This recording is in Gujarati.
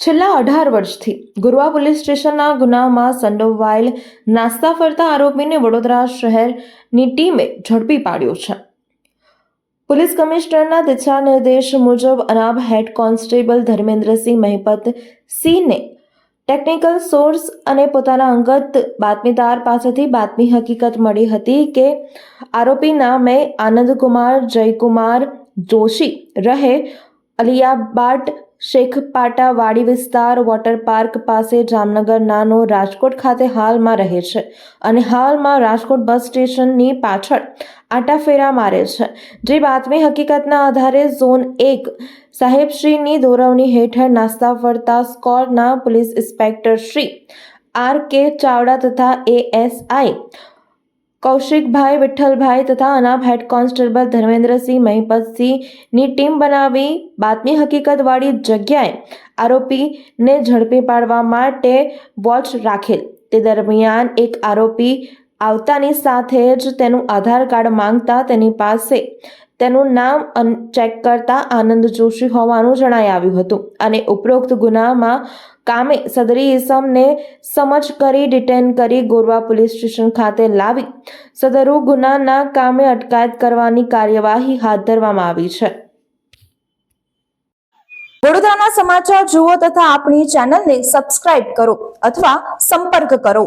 છેલ્લા અઢાર વર્ષથી ગુરવા પોલીસ સ્ટેશનના ગુનામાં સંડોવાયેલ નાસ્તા ફરતા આરોપીને વડોદરા શહેરની ટીમે ઝડપી પાડ્યો છે. પોલીસ કમિશનરના દિશા નિર્દેશ મુજબ અનાબ હેડ કોન્સ્ટેબલ ધર્મેન્દ્રસિંહ મહિપત સિંહને ટેકનિકલ સોર્સ અને પોતાના અંગત બાતમીદાર પાસેથી બાતમી હકીકત મળી હતી કે આરોપી નામે આનંદકુમાર, જયકુમાર, જોશી રહે અલિયાબાટ શેખપાટા વાડી વિસ્તાર વોટર પાર્ક પાસે જામનગર નાનો રાજકોટ ખાતે હાલમાં રહે છે અને હાલમાં રાજકોટ બસ સ્ટેશનની પાછળ આટાફેરા મારે છે. જે બાતમી હકીકતના આધારે ઝોન એક સાહેબશ્રીની દોરવણી હેઠળ નાસ્તા ફરતા સ્કોરના police inspector Shri R K Chavda તથા એએસઆઈ કૌશિકભાઈ, વિઠ્ઠલભાઈ તથા અનાબ હેડ કોન્સ્ટેબલ ધર્મેન્દ્રસિંહ મહિપતસિંહની ટીમ બનાવી બાતમી હકીકતવાળી જગ્યાએ આરોપીને ઝડપી પાડવા માટે વોચ રાખેલ. તે દરમિયાન એક આરોપી આવતાની સાથે જ તેનું આધાર કાર્ડ માંગતા તેની પાસે તેનું નામ ચેક કરતા આનંદ જોશી હોવાનું જણાઈ આવ્યું હતું અને ઉપરોક્ત ગુનામાં કામે સદરી ઇસમને સમજ કરી ડિટેન કરી ગોરવા પોલીસ સ્ટેશન ખાતે લાવી સદરુ ગુનાના કામે અટકાયત કરવાની કાર્યવાહી હાથ ધરવામાં આવી છે. વડોદરાના સમાચાર જુઓ તથા આપણી ચેનલને સબસ્ક્રાઇબ કરો અથવા સંપર્ક કરો.